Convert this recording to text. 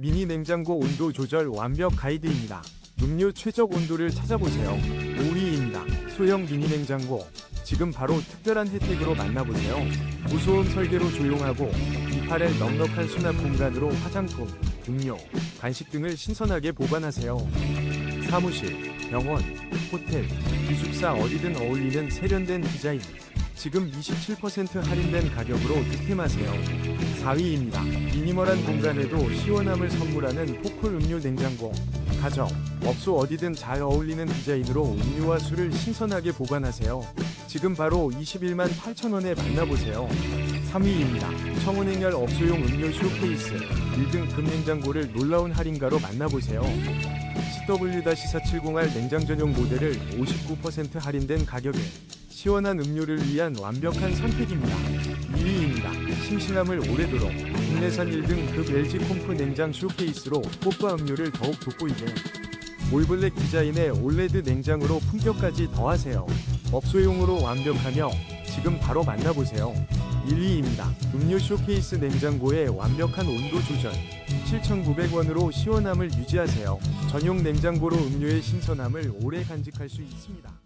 미니 냉장고 온도 조절 완벽 가이드입니다. 음료 최적 온도를 찾아보세요. 5위입니다. 소형 미니 냉장고. 지금 바로 특별한 혜택으로 만나보세요. 무소음 설계로 조용하고 이파렐 넉넉한 수납 공간으로 화장품, 음료, 간식 등을 신선하게 보관하세요. 사무실, 병원, 호텔, 기숙사 어디든 어울리는 세련된 디자인. 지금 27% 할인된 가격으로 득템하세요. 4위입니다. 미니멀한 공간에도 시원함을 선물하는 포클 음료 냉장고. 가정, 업소 어디든 잘 어울리는 디자인으로 음료와 술을 신선하게 보관하세요. 지금 바로 21만 8천원에 만나보세요. 3위입니다. 청운행열 업소용 음료 쇼케이스 1등 금냉장고를 놀라운 할인가로 만나보세요. CW-470R 냉장 전용 모델을 59% 할인된 가격에 시원한 음료를 위한 완벽한 선택입니다. 2위입니다. 심신함을 오래도록 국내산 1등 급 LG 콤프 냉장 쇼케이스로 꽃과 음료를 더욱 돋보이게 올블랙 디자인의 올레드 냉장으로 품격까지 더하세요. 업소용으로 완벽하며 지금 바로 만나보세요. 1위입니다. 음료 쇼케이스 냉장고의 완벽한 온도 조절. 7,900원으로 시원함을 유지하세요. 전용 냉장고로 음료의 신선함을 오래 간직할 수 있습니다.